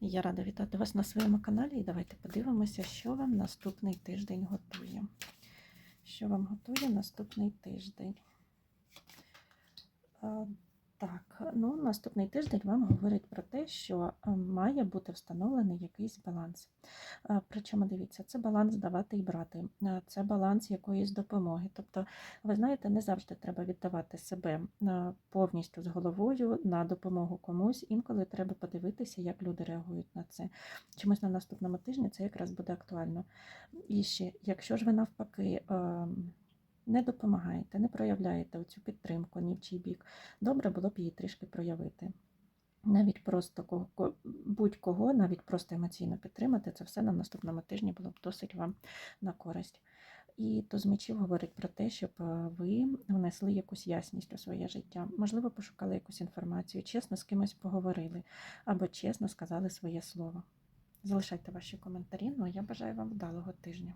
Я рада вітати вас на своєму каналі і давайте подивимося, що вам наступний тиждень готує. Що вам готує наступний тиждень? Так, ну наступний тиждень вам говорить про те, що е, має бути встановлений якийсь баланс. А, Причому дивіться, це баланс давати і брати, е, це баланс якоїсь допомоги. Тобто, ви знаєте, не завжди треба віддавати себе е, повністю з головою на допомогу комусь. Інколи треба подивитися, як люди реагують на це. Чомусь на наступному тижні це якраз буде актуально. І ще, якщо ж ви навпаки. Не допомагаєте, не проявляєте цю підтримку ні в чий бік. Добре було б її трішки проявити. Навіть просто ко- ко- будь-кого, навіть просто емоційно підтримати, це все на наступному тижні було б досить вам на користь. І то з мечів говорить про те, щоб е, ви внесли якусь ясність у своє життя. Можливо, пошукали якусь інформацію, чесно з кимось поговорили або чесно сказали своє слово. Залишайте ваші коментарі. Ну а я бажаю вам вдалого тижня.